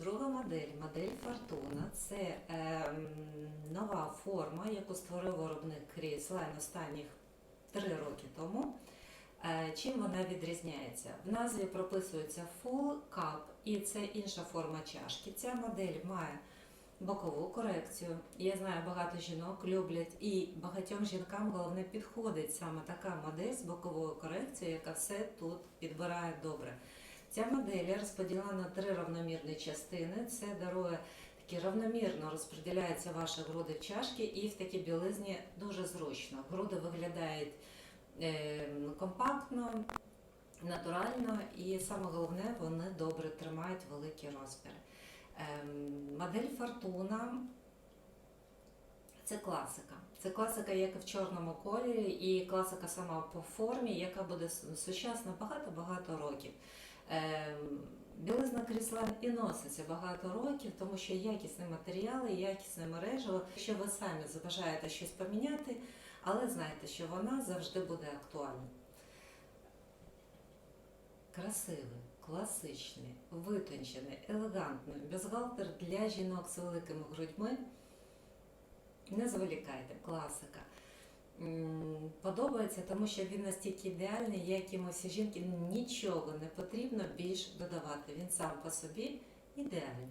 Друга модель, модель Фортуна. Це е, нова форма, яку створив виробник Кріс Лайн останніх три роки тому. Е, чим вона відрізняється? В назві прописується Full Cup, і це інша форма чашки. Ця модель має бокову корекцію. Я знаю, багато жінок люблять, і багатьом жінкам головне підходить саме така модель з боковою корекцією, яка все тут підбирає добре. Ця модель розподілена на три рівномірні частини. Це дарує такі рівномірно розподіляються ваші груди в чашки, і в такій білизні дуже зручно. Груди виглядають е, компактно, натурально, і саме головне, вони добре тримають великі розміри. Ем, Модель Фортуна це класика. Це класика, як і в чорному кольорі, і класика сама по формі, яка буде сучасна багато-багато років. Ем, Білизна крісла і носиться багато років, тому що якісні матеріали, якісне мережево. Якщо ви самі забажаєте щось поміняти, але знайте, що вона завжди буде актуальна. Красивий, класичний, витончений, елегантний, бюстгальтер для жінок з великими грудьми. Не зволікайте, класика. Подобається, тому що він настільки ідеальний, як і ми жінки, нічого не потрібно більш додавати. Він сам по собі ідеальний.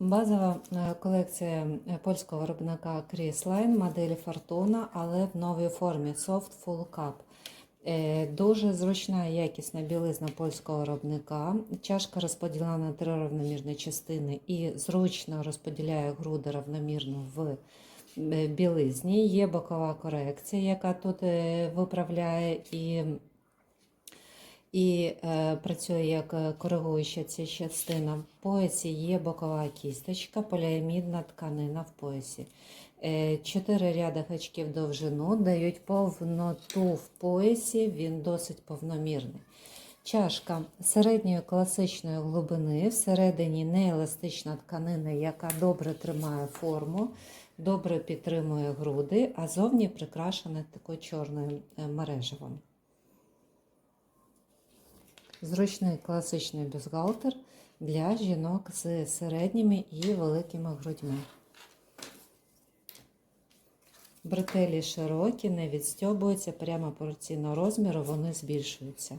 Базова е, колекція е, польського виробника Line, моделі Fortuna, але в новій формі Soft Full Cup. Е, Дуже зручна і якісна білизна польського виробника. Чашка розподілена на три рівномірні частини і зручно розподіляє груди рівномірно в білизні. Є бокова корекція, яка тут виправляє і і е, працює як е, коригуюча ця частина. В поясі є бокова кісточка, поліамідна тканина в поясі. Е, Чотири ряди гачків довжину дають повноту в поясі, він досить повномірний. Чашка середньої класичної глибини, всередині нееластична тканина, яка добре тримає форму, добре підтримує груди, а зовні прикрашена такою чорною е, мережевом. Зручний класичний бюстгальтер для жінок з середніми і великими грудьми. Бретелі широкі, не відстьобуються, прямо порційного розміру вони збільшуються.